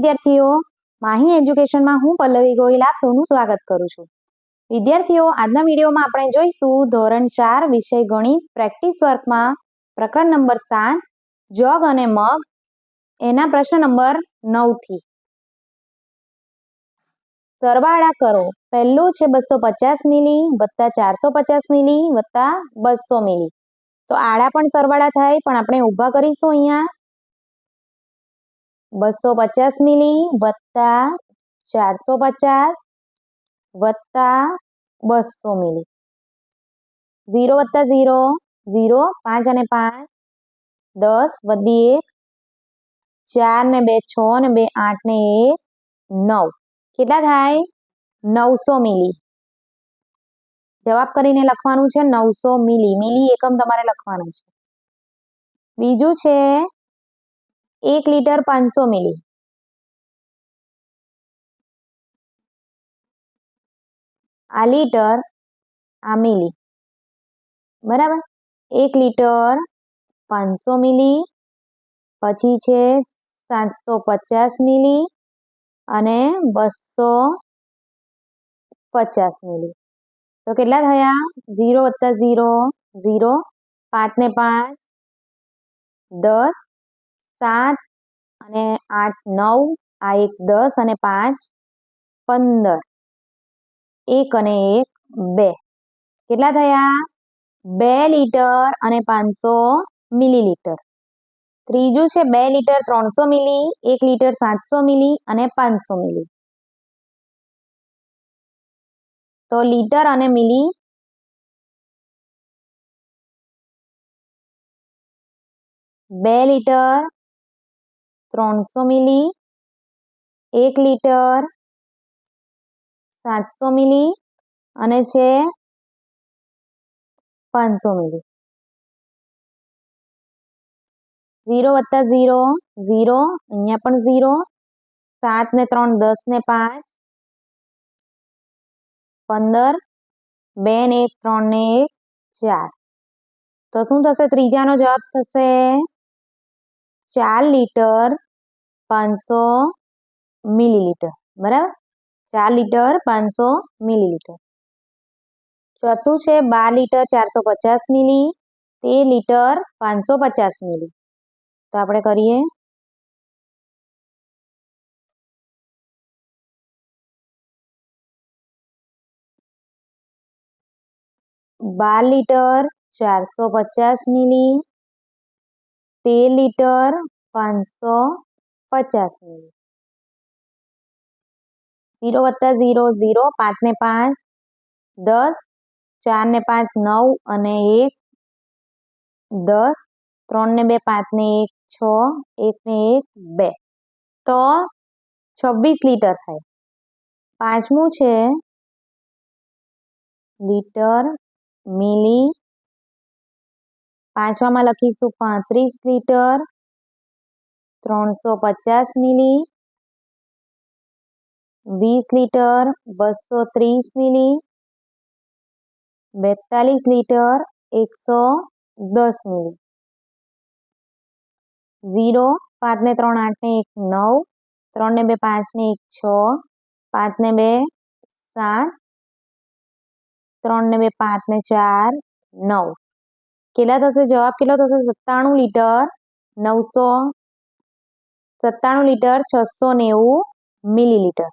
વિદ્યાર્થીઓ, માહી એજ્યુકેશનમાં હું પલ્લવી ગોહિલ સૌનું સ્વાગત કરું છું. વિદ્યાર્થીઓ, આજના વિડીયોમાં આપણે જોઈશું ધોરણ ચાર વિષય ગણિત પ્રેક્ટિસ વર્કમાં પ્રકરણ નંબર સાત, જગ અને મગ. એના પ્રશ્ન નંબર નવથી. સરવાળા કરો. પહેલું છે બસો પચાસ મિલી, વત્તા ચારસો પચાસ મિલી, વત્તા બસો મિલી. તો આડા પણ સરવાળા થાય, પણ આપણે ઊભા કરીશું અહીંયા. બસો પચાસ મિલી વત્તા ચારસો પચાસ વત્તા બસો મિલી. ઝીરો વત્તા ઝીરો ઝીરો, પાંચ અને પાંચ, દસ વધી એક ચાર ને બે, છ ને બે, આઠ ને એક, નવ. કેટલા થાય? નવસો મિલી. જવાબ કરીને લખવાનું છે નવસો મિલી. મિલી એકમ તમારે લખવાનું છે. બીજું છે એક લીટર પાંચસો મિલી આ લીટર આ મિલી બરાબર એક લીટર પાંચસો મિલી પછી છે સાતસો પચાસ મિલી અને બસો પચાસ મિલી તો કેટલા થયા ઝીરો વત્તા ઝીરો ઝીરો પાંચ ને પાંચ દસ સાત અને આઠ નવ, આ એક દસ અને પાંચ પંદર. એક અને એક બે. કેટલા થયા? બે લીટર અને પાંચસો મિલીલીટર. ત્રીજું છે બે લીટર ત્રણસો મિલી, એક લીટર સાતસો મિલી અને પાંચસો મિલી. તો લીટર અને મિલી બે લીટર ત્રણસો મિલી, એક લીટર સાતસો મિલી અને છે પાંચસો મિલી. ઝીરો વત્તા ઝીરો ઝીરો, અહીંયા પણ ઝીરો, સાત ને ત્રણ, દસ ને પાંચ, પંદર, બે ને એક, ત્રણ ને એક, ચાર. તો શું થશે? ત્રીજાનો જવાબ થશે ચાર લીટર પાંચસો મિલીલીટર, બરાબર? ચાર લીટર પાંચસો મિલીલીટર. ચોથું છે બાર લીટર ચારસો પચાસ મિલી તેર લીટર પાંચસો પચાસ મિલી. તો આપણે કરીએ. બાર લીટર ચારસો પચાસ મિલી તેર લીટર પાંચસો પચાસ મિલી ઝીરો વત્તા ઝીરો ઝીરો પાંચ ને પાંચ દસ ચાર ને પાંચ નવ અને એક દસ ત્રણ ને બે પાંચ ને એક છ એક ને એક બે તો છવ્વીસ લીટર થાય પાંચમું છે લીટર મિલી પાંચમામાં લખીશું પાંત્રીસ લીટર ત્રણસો પચાસ મિલી વીસ લીટર બસો ત્રીસ મિલી બેતાલીસ લીટર એકસો દસ મિલી ઝીરો પાંચ ને ત્રણ આઠ ને એક નવ ત્રણ ને બે પાંચ ને એક છ પાંચ ને બે સાત ત્રણ ને બે પાંચ ને ચાર નવ કેટલા થશે જવાબ કેટલો થશે સત્તાણું લીટર નવસો સત્તાણું લીટર છસો નેવું મિલીલીટર.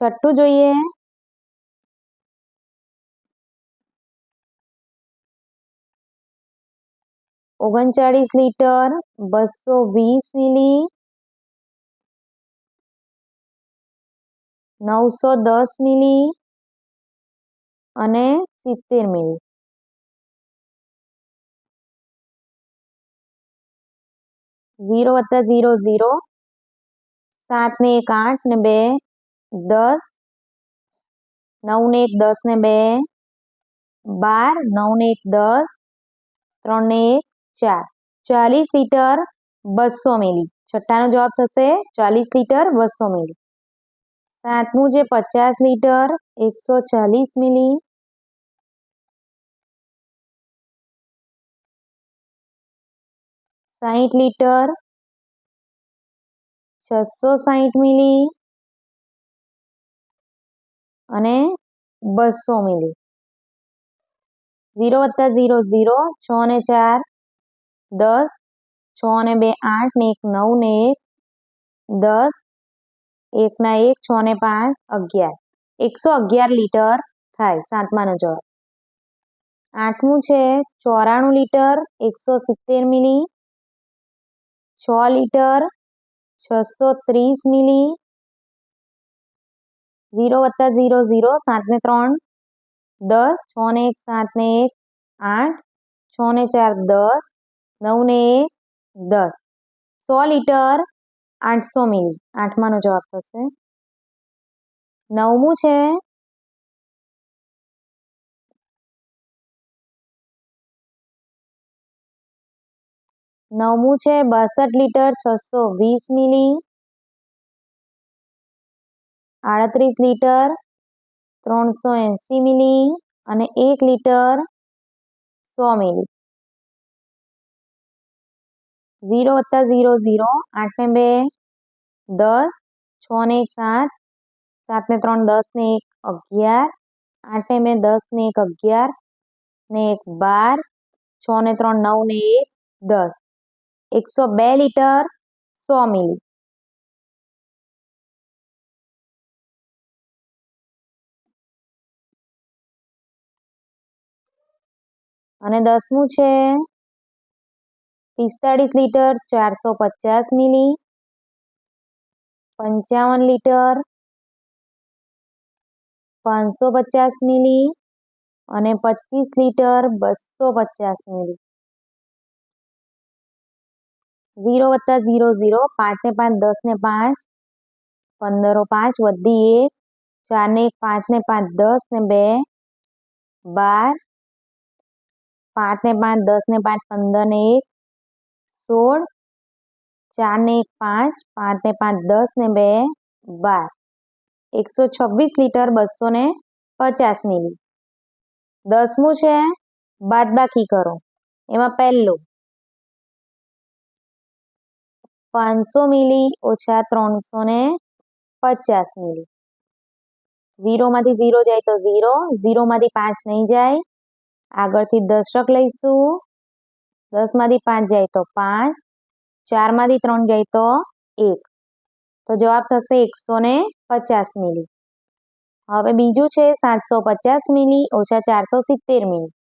છઠ્ઠું જોઈએ. ઓગણચાળીસ લીટર બસો વીસ મિલી. નવસો દસ મિલી અને સિત્તેર મિલી. ઝીરો વત્તા ઝીરો ઝીરો સાત ને એક આઠ ને બે દસ નવ ને એક દસ ને બે બાર નવ ને એક દસ ત્રણ ને એક ચાર ચાલીસ લીટર બસો મિલી છઠ્ઠાનો જવાબ થશે ચાલીસ લીટર બસો મિલી સાતમું છે પચાસ લીટર એકસો ચાલીસ મિલી સાહીઠ લીટર છસો સાહીઠ મિલી અને બસો મિલી. ઝીરો વત્તા ઝીરો ઝીરો, છ ને ચાર, દસ, છ ને બે આઠ ને એક નવ ને એક, દસ એકના એક, છ ને પાંચ, અગિયાર. એકસો અગિયાર લીટર થાય સાતમાનો જવાબ આઠમું છે ચોરાણું લીટર, એકસો સિત્તેર મિલી છ લીટર છસો ત્રીસ મિલી, ઝીરો વત્તા ઝીરો ઝીરો સાત ને ત્રણ, દસ, છ ને એક સાત ને એક, આઠ, છ ને ચાર, દસ નવ ને એક, દસ. સો લીટર આઠસો મિલી. આઠમાનો જવાબ થશે. નવમું છે નવમું છે બાસઠ લીટર છસો વીસ મિલી. આડત્રીસ લીટર ત્રણસો એંસી મિલી અને એક લીટર સો મિલી. ઝીરો વત્તા ઝીરો ઝીરો આઠ ને બે દસ છ ને એક સાત સાત ને ત્રણ દસ ને એક અગિયાર આઠ ને બે દસ ને એક અગિયાર ને એક બાર છ ને ત્રણ નવ ને એક દસ. એકસો બે લીટર સો મિલી. અને દસમું છે પિસ્તાળીસ લીટર ચારસો પચાસ મિલી. પંચાવન લીટર પાંચસો પચાસ મિલી અને પચીસ લીટર બસો પચાસ મિલી. ઝીરો વત્તા ઝીરો ઝીરો પાંચ ને પાંચ દસ ને પાંચ પંદરો પાંચ વધી એક ચાર ને એક પાંચ ને પાંચ દસ ને બે બાર પાંચ ને પાંચ દસ ને પાંચ પંદર ને એક સોળ ચાર ને એક પાંચ પાંચ ને પાંચ દસ ને બે બાર એકસો છવ્વીસ લીટર બસો ને પચાસ મિલી દસમું છે બાદબાકી કરો એમાં પહેલું પાંચસો મિલી ઓછા ત્રણસો ને પચાસ મિલી. ઝીરોમાંથી ઝીરો જાય તો ઝીરો, ઝીરોમાંથી પાંચ નહીં જાય. આગળથી દશક લઈશું. દસમાંથી પાંચ જાય તો પાંચ, ચારમાંથી ત્રણ જાય તો એક. તો જવાબ થશે એકસો ને પચાસ મિલી. હવે બીજું છે સાતસો પચાસ મિલી ઓછા ચારસો સિત્તેર મિલી.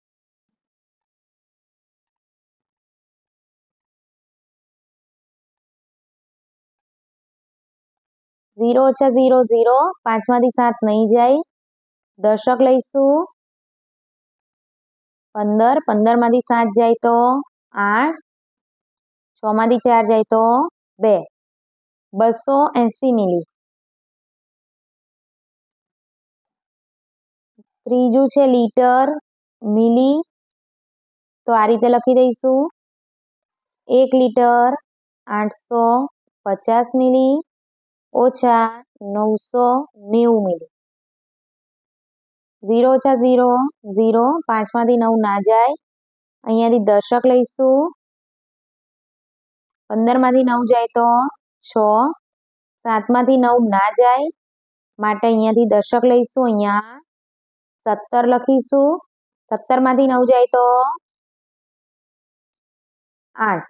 ઝીરો ઓછા ઝીરો ઝીરો, પાંચમાંથી સાત નહીં જાય. દશક લઈશું. પંદર, પંદરમાંથી સાત જાય તો આઠ, છમાંથી ચાર જાય તો બે. બસો એંસી મિલી. ત્રીજું છે લીટર મિલી. તો આ રીતે લખી દઈશું. એક લીટર આઠસો પચાસ મિલી. ઓછા નવસો નેવું મિલી. ઝીરો ઓછા ઝીરો ઝીરો પાંચમાંથી નવ ના જાય. અહીંયાથી દશક લઈશું. પંદરમાંથી નવ જાય તો છ. સાતમાંથી નવ ના જાય. માટે અહીંયાથી દશક લઈશું. અહીંયા સત્તર લખીશું. સત્તરમાંથી નવ જાય તો આઠ.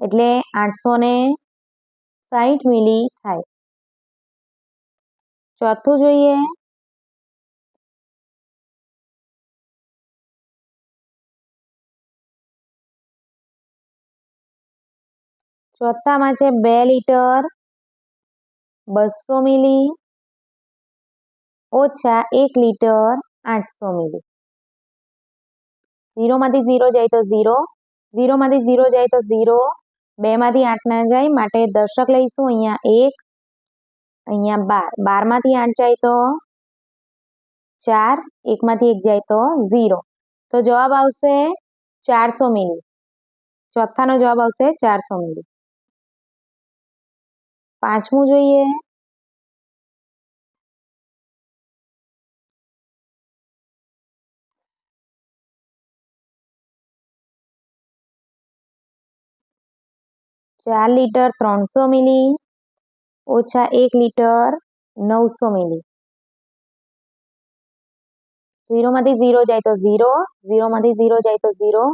એટલે આઠસો ને સાહીઠ મિલી થાય ચોથું જોઈએ ચોથામાં છે બે લીટર બસો મિલી ઓછા એક લીટર આઠસો મિલી ઝીરોમાંથી ઝીરો જાય તો ઝીરો ઝીરોમાંથી ઝીરો જાય તો ઝીરો બેમાંથી આઠ ના જાય, માટે દર્શક લઈશું. અહીંયા એક, અહીંયા બાર. બારમાંથી આઠ જાય તો ચાર, એકમાંથી એક જાય તો ઝીરો. તો જવાબ આવશે ચારસો મિલી. ચોથાનો જવાબ આવશે ચારસો મિલી. પાંચમું જોઈએ. ચાર લીટર ત્રણસો મિલી, ઓછા એક લીટર નવસો મિલી. ઝીરોમાંથી ઝીરો જાય તો ઝીરો, ઝીરોમાંથી ઝીરો જાય તો ઝીરો,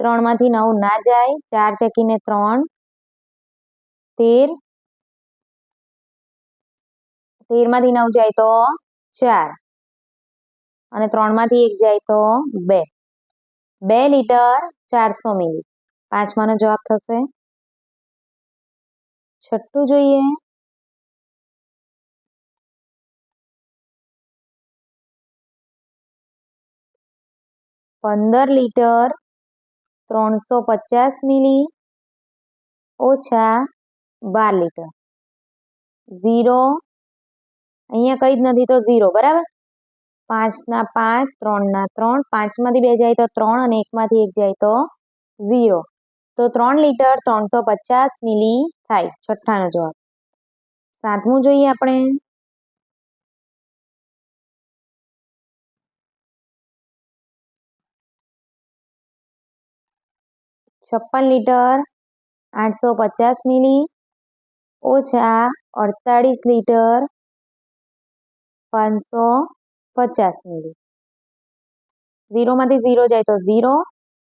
ત્રણમાંથી નવ ના જાય, ચાર ચેકીને ત્રણ, તેર, તેરમાંથી નવ જાય તો ચાર, અને ત્રણમાંથી એક જાય તો બે. બે લીટર ચારસો મિલી. પાંચમાનો જવાબ થશે. છઠ્ઠું જોઈએ. પંદર લીટર ત્રણસો પચાસ મિલી ઓછા બાર લીટર. ઝીરો, અહીંયા કંઈ જ નથી તો ઝીરો, બરાબર? પાંચના પાંચ, ત્રણના ત્રણ, પાંચમાંથી બે જાય તો ત્રણ અને એકમાંથી એક જાય તો ઝીરો. તો ત્રણ લીટર ત્રણસો પચાસ મિલી થાય? છઠ્ઠાનો જવાબ. સાતમું જોઈએ આપણે. છપ્પન લીટર આઠસો પચાસ મિલી, ઓછા અડતાળીસ લીટર પાંચસો પચાસ મિલી. ઝીરોમાંથી ઝીરો જાય તો ઝીરો,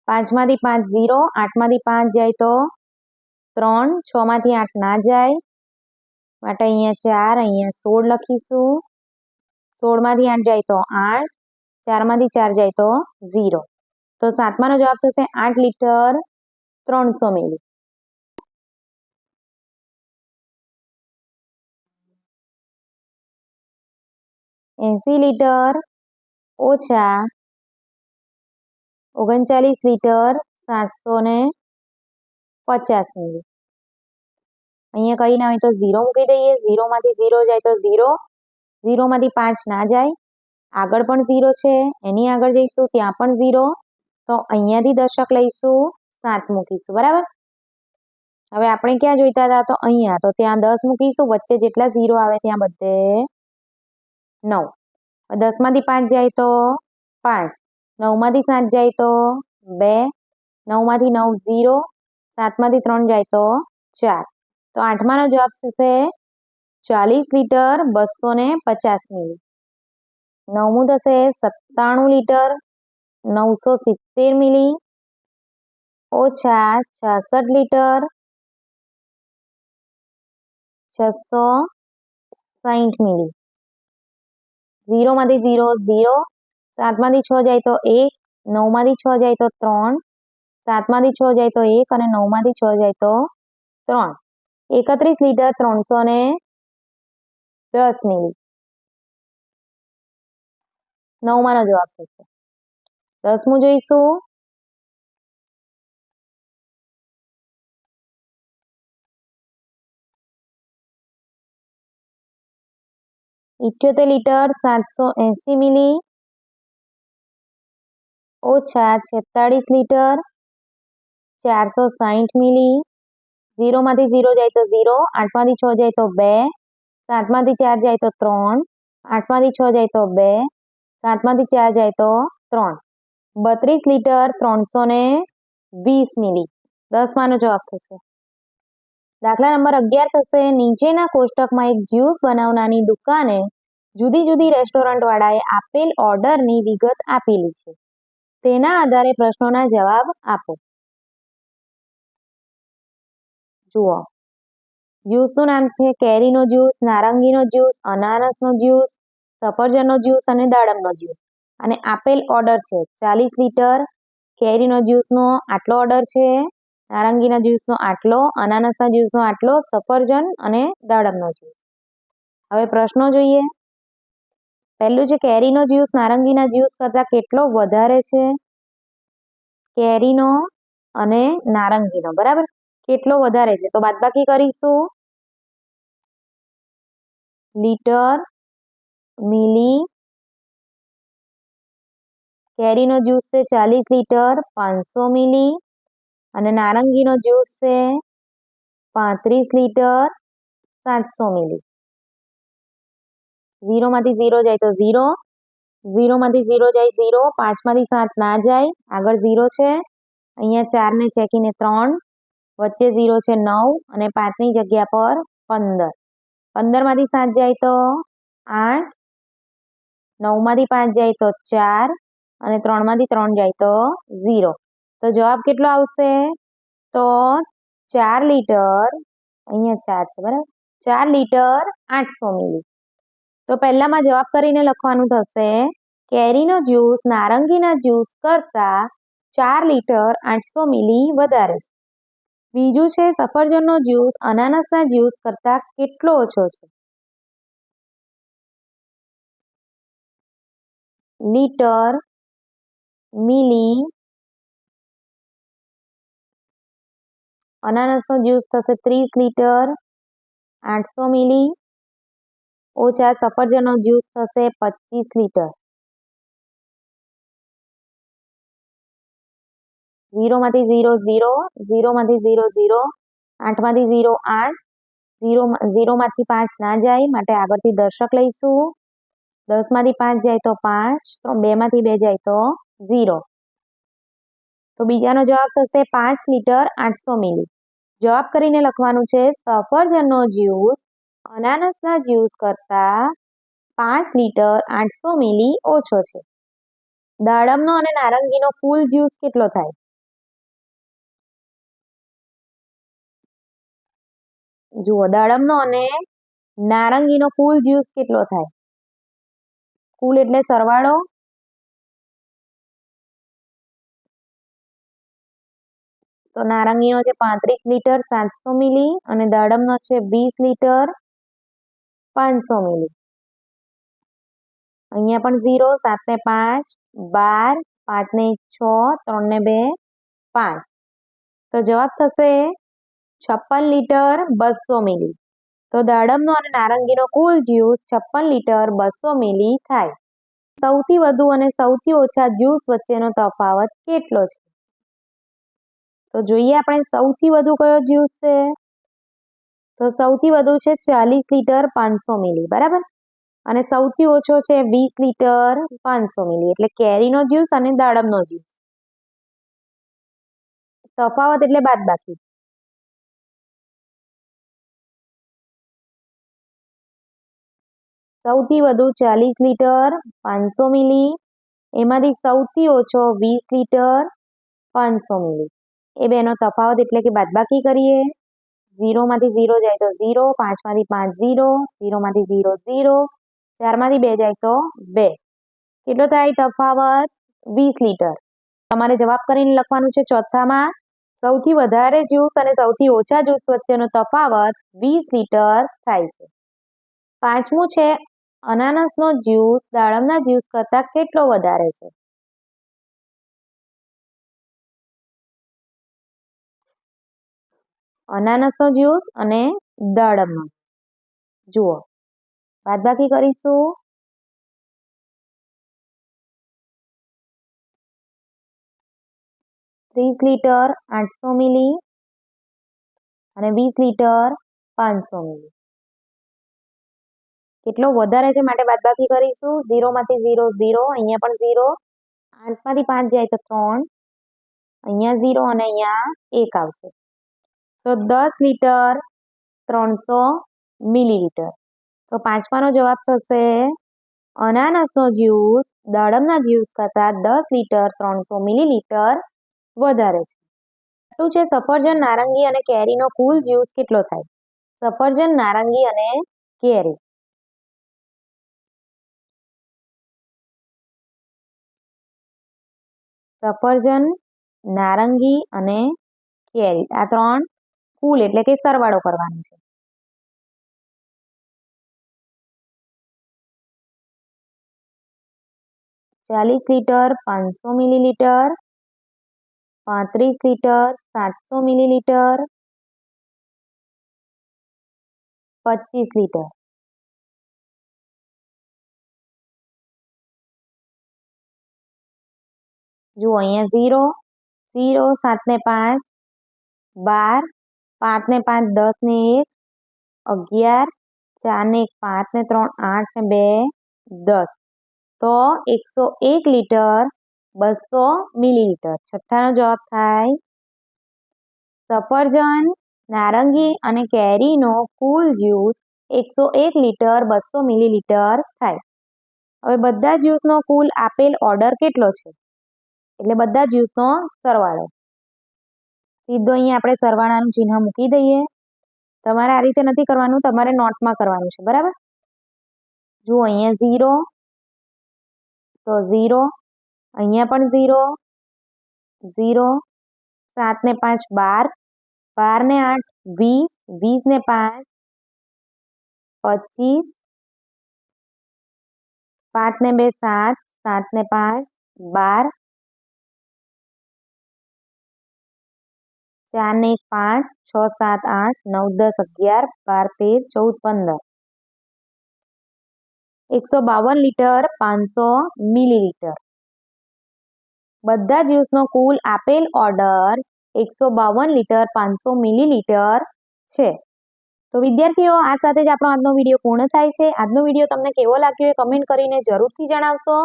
પાંચમાંથી પાંચ ઝીરો, આઠમાંથી પાંચ જાય તો ત્રણ, છમાંથી આઠ ના જાય. માટે અહીંયા ચાર, અહીંયા સોળ લખીશું. સોળમાંથી આઠ જાય તો આઠ, ચારમાંથી ચાર જાય તો ઝીરો. તો સાતમાનો જવાબ થશે આઠ લીટર ત્રણસો મિલી. એંસી લીટર ઓછા ઓગણચાલીસ લીટર સાતસો ને પચાસ અહીંયા કંઈ ના હોય તો ઝીરો મૂકી દઈએ. ઝીરોમાંથી ઝીરો જાય તો ઝીરો. ઝીરોમાંથી પાંચ ના જાય. આગળ પણ ઝીરો છે. એની આગળ જઈશું, ત્યાં પણ ઝીરો. તો અહીંયાથી દશક લઈશું, સાત મૂકીશું. બરાબર? હવે આપણે ક્યાં જોઈતા હતા? તો અહીંયા. તો ત્યાં દસ મૂકીશું. વચ્ચે જેટલા ઝીરો આવે ત્યાં બધે નવ. દસમાંથી પાંચ જાય તો પાંચ. નવમાંથી સાત જાય તો બે. નવમાંથી નવ ઝીરો. સાતમાંથી ત્રણ જાય તો ચાર. તો આઠમાનો જવાબ થશે ચાલીસ લીટર બસો ને પચાસ મિલી. નવમું થશે સત્તાણું લીટર નવસો સિત્તેર મિલી. ઓછા છાસઠ લીટર છસો સાહીઠ મિલી. ઝીરોમાંથી ઝીરો ઝીરો. સાતમાંથી છ જાય તો એક, નવમાંથી છ જાય તો ત્રણ સાતમાંથી છ જાય તો એક અને નવમાંથી છ જાય તો ત્રણ. એકત્રીસ લીટર ત્રણસો ને દસ મિલી. નવમાંનો જવાબ થશે. દસમું જોઈશું. ઇઠ્યોતેર લીટર સાતસો એંસી મિલી. ઓછા છેતાળીસ લીટર ચારસો સાહીઠ મિલી. ઝીરોમાંથી ઝીરો જાય તો ઝીરો, આઠમાંથી છ જાય તો બે, સાતમાંથી ચાર જાય તો ત્રણ, આઠમાંથી છ જાય તો બે, સાતમાંથી ચાર જાય તો ત્રણ. બત્રીસ લીટર ત્રણસો ને વીસ મિલી. દસમાંનો જવાબ થશે. દાખલા નંબર અગિયાર થશે. નીચેના કોષ્ટકમાં એક જ્યુસ બનાવનારની દુકાને જુદી જુદી રેસ્ટોરન્ટવાળાએ આપેલ ઓર્ડરની વિગત આપેલી છે. તેના આધારે પ્રશ્નોના જવાબ આપો. જુઓ. જ્યુસનું નામ છે કેરીનો જ્યુસ, નારંગીનો જ્યુસ, અનારસનો જ્યુસ, સફરજનનો જ્યુસ અને દાડમનો જ્યુસ. અને આપેલ ઓર્ડર છે ચાલીસ લીટર, કેરીનો જ્યુસનો આટલો ઓર્ડર છે, નારંગીના જ્યુસનો આટલો અનાનસના જ્યુસનો આટલો, સફરજન અને દાડમનો જ્યુસ. હવે પ્રશ્નો જોઈએ. પહેલું છે કેરીનો જ્યુસ, નારંગીના જ્યુસ કરતાં કેટલો વધારે છે? કેરીનો અને નારંગીનો, બરાબર? કેટલો વધારે છે? તો બાદબાકી કરીશું. લીટર, મિલી, કેરીનો જ્યુસ છે ચાલીસ લીટર, પાંચસો મિલી, અને નારંગીનો જ્યુસ છે પાંત્રીસ લીટર, સાતસો મિલી. ઝીરોમાંથી ઝીરો જાય તો ઝીરો, ઝીરોમાંથી ઝીરો જાય ઝીરો, પાંચમાંથી સાત ના જાય, આગળ ઝીરો છે. અહીંયા ચારને ચેકીને ત્રણ વચ્ચે ઝીરો છે નવ અને પાંચની જગ્યા પર પંદર. પંદરમાંથી સાત જાય તો આઠ. નવમાંથી પાંચ જાય તો ચાર અને ત્રણમાંથી ત્રણ જાય તો ઝીરો તો જવાબ કેટલો આવશે? તો ચાર લીટર અહીંયા ચાર છે, બરાબર? ચાર લીટર આઠસો મિલી. તો પહેલામાં જવાબ કરીને લખવાનું થશે, કેરીનો જ્યુસ નારંગીના જ્યુસ કરતાં ચાર લીટર આઠસો મિલી વધારે છે. બીજું છે, સફરજનનો જ્યુસ, અનાનસના જ્યુસ કરતાં કેટલો ઓછો છે? લીટર, મિલી, અનાનસનો જ્યુસ થશે ત્રીસ લીટર, આઠસો મિલી, ઓછા સફરજનનો જ્યુસ થશે પચીસ લીટર. ઝીરોમાંથી ઝીરો ઝીરો ઝીરોમાંથી ઝીરો ઝીરો આઠમાંથી ઝીરો આઠ, ઝીરો ઝીરોમાંથી પાંચ ના જાય, માટે આગળથી દર્શક લઈશું. દસમાંથી પાંચ જાય તો પાંચ, તો બેમાંથી બે જાય તો ઝીરો. તો બીજાનો જવાબ થશે પાંચ લીટર આઠસો મિલી. જવાબ કરીને લખવાનું છે, સફરજનનો જ્યુસ, અનાનસના જ્યુસ કરતાં પાંચ લીટર આઠસો મિલી ઓછો છે. દાડમનો અને નારંગીનો કુલ જ્યુસ કેટલો થાય? જુઓ, દાડમનો અને નારંગીનો કુલ જ્યુસ કેટલો થાય? કુલ એટલે સરવાળો? તો નારંગીનો છે પાંત્રીસ લીટર સાતસો મિલી અને દાડમનો છે વીસ લીટર પાંચસો મિલી. અહીંયા પણ ઝીરો સાત ને પાંચ, બાર પાંચ ને છ ત્રણ ને બે, પાંચ. તો જવાબ થશે છપ્પન લીટર બસો મિલી. તો દાડમનો અને નારંગીનો કુલ જ્યુસ છપ્પન લીટર બસો મિલી થાય. સૌથી વધુ અને સૌથી ઓછા જ્યુસ વચ્ચેનો તફાવત કેટલો છે? તો જોઈએ આપણે સૌથી વધુ કયો જ્યુસ છે? તો સૌથી વધુ છે ચાલીસ લીટર પાંચસો મિલી, બરાબર? અને સૌથી ઓછો છે વીસ લીટર પાંચસો મિલી, એટલે કેરીનો જ્યુસ અને દાડમનો જ્યુસ. તફાવત એટલે બાદ બાકી સૌથી વધુ ચાલીસ લીટર પાંચસો મિલી, એમાંથી સૌથી ઓછો વીસ લીટર પાંચસો મિલી. એ બેનો તફાવત એટલે કે બાદબાકી કરીએ. ઝીરોમાંથી ઝીરો જાય તો ઝીરો, પાંચમાંથી પાંચ ઝીરો, ઝીરોમાંથી ઝીરો ઝીરો, ચારમાંથી બે જાય તો બે. કેટલો થાય તફાવત? વીસ લીટર. તમારે જવાબ કરીને લખવાનું છે ચોથામાં, સૌથી વધારે જ્યુસ અને સૌથી ઓછા જ્યુસ વચ્ચેનો તફાવત વીસ લીટર થાય છે. પાંચમું છે અનાનસનો જ્યુસ દાડમના જ્યુસ કરતાં કેટલો વધારે છે? અનાનસનો જ્યુસ અને દાડમનો. જુઓ. બાદબાકી કરીશું. ત્રીસ લીટર આઠસો મિલી અને વીસ લીટર પાંચસો મિલી. કેટલો વધારે છે માટે બાદબાકી કરીશું? ઝીરોમાંથી ઝીરો ઝીરો, અહીંયા પણ ઝીરો. આઠમાંથી પાંચ જાય તો ત્રણ. અહીંયા ઝીરો અને અહીંયા એક આવશે. તો દસ લીટર ત્રણસો મિલીલીટર. તો પાંચમાનો જવાબ થશે અનાનસનો જ્યુસ, દાડમના જ્યુસ કરતાં દસ લીટર ત્રણસો મિલીલીટર વધારે છે. શું છે? સફરજન, નારંગી અને કેરીનો કુલ જ્યુસ કેટલો થાય? સફરજન, નારંગી અને કેરી. સફરજન, નારંગી અને કેરી. આ ત્રણ કુલ એટલે કે સરવાળો કરવાનો છે. ચાલીસ લીટર પાંચસો મિલીલીટર, પાંત્રીસ લીટર સાતસો મિલીલીટર, પચીસ લીટર. જુઓ, અહીંયા ઝીરો ઝીરો સાત ને પાંચ, બાર પાંચ ને પાંચ દસ ને એક, અગિયાર ચાર ને એક પાંચ ને ત્રણ આઠ ને બે, દસ. તો એકસો એક લીટર બસો મિલીલીટર. છઠ્ઠાનો જવાબ થાય, સફરજન, નારંગી અને કેરીનો કુલ જ્યુસ એકસો એક લીટર બસો મિલીલીટર થાય. હવે બધા જ્યુસનો કુલ આપેલ ઓર્ડર કેટલો છે? એટલે બધા જ્યુસનો સરવાળો. સીધો અહીંયા આપણે સરવાળાનું ચિહ્ન મૂકી દઈએ. તમારે આ રીતે નથી કરવાનું, તમારે નોટમાં કરવાનું છે, બરાબર? જુઓ, અહીંયા ઝીરો તો ઝીરો અહીંયા પણ ઝીરો ઝીરો સાત ને પાંચ બાર બાર ને આઠ વીસ વીસ ને પાંચ, પચીસ, પાંચ ને બે સાત સાત ને પાંચ, બાર ચાર ને એક પાંચ, છ, સાત, આઠ, નવ, દસ, અગિયાર, બાર, તેર, ચૌદ, પંદર. એકસો બાવન લીટર પાંચસો મિલીલીટર. બધા જ્યુસનો કુલ આપેલ ઓર્ડર એકસો બાવન લીટર પાંચસો મિલીલીટર છે. તો વિદ્યાર્થીઓ, આ સાથે જ આપણો આજનો વીડિયો પૂર્ણ થાય છે. આજનો વીડિયો તમને કેવો લાગ્યો એ કમેન્ટ કરીને જરૂરથી જણાવશો.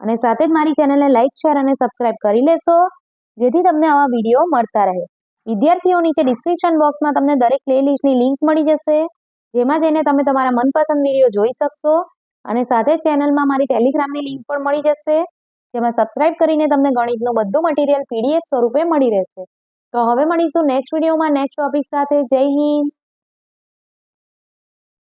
અને સાથે જ મારી ચેનલને લાઇક શેર અને સબસ્ક્રાઇબ કરી લેશો. જેથી તમને આવા વીડિયો મળતા રહે. વિદ્યાર્થીઓ નીચે ડિસ્ક્રિપ્શન બોક્સમાં તમને દરેક પ્લેલિસ્ટની લિંક મળી જશે. જેમાં જઈને તમે તમારા મનપસંદ વીડિયો જોઈ શકશો અને સાથે જ ચેનલમાં મારી ટેલિગ્રામની લિંક પણ મળી જશે. જેમાં સબસ્ક્રાઇબ કરીને તમને ગણિતનું બધું મટીરિયલ પીડીએફ સ્વરૂપે મળી રહેશે. તો હવે મળીશું નેક્સ્ટ વિડીયોમાં નેક્સ્ટ ટોપિક સાથે. જય હિન્દ.